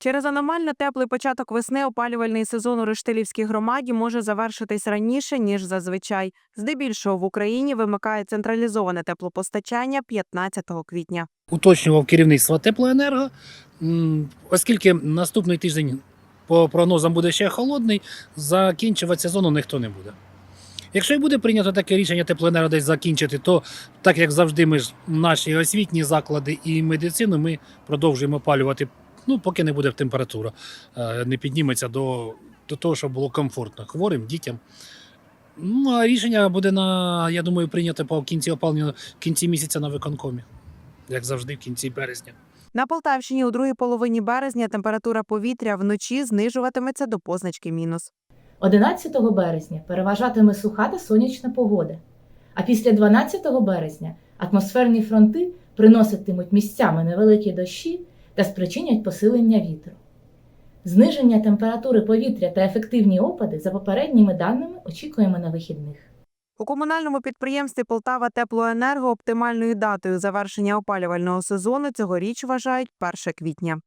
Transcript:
Через аномально теплий початок весни опалювальний сезон у Рештилівській громаді може завершитись раніше ніж зазвичай. Здебільшого в Україні вимикає централізоване теплопостачання 15 квітня. уточнював керівництво теплоенерго, оскільки наступний тиждень по прогнозам буде ще холодний, закінчувати сезону ніхто не буде. Якщо і буде прийнято таке рішення теплоенерго десь закінчити, то так як завжди, ми ж наші освітні заклади і медицину ми продовжуємо опалювати, ну, поки не буде температура, е, не підніметься до, до того, щоб було комфортно хворим, дітям. Ну, а рішення буде на, я думаю, прийнято по кінці опалення в кінці місяця на виконкомі, як завжди, в кінці березня. На Полтавщині у другій половині березня температура повітря вночі знижуватиметься до позначки мінус. 11 березня переважатиме суха та сонячна погода. А після 12 березня атмосферні фронти приноситимуть місцями невеликі дощі та спричинять посилення вітру. Зниження температури повітря та ефективні опади за попередніми даними очікуємо на вихідних. У комунальному підприємстві Полтава Теплоенерго оптимальною датою завершення опалювального сезону цьогоріч вважають 1 квітня.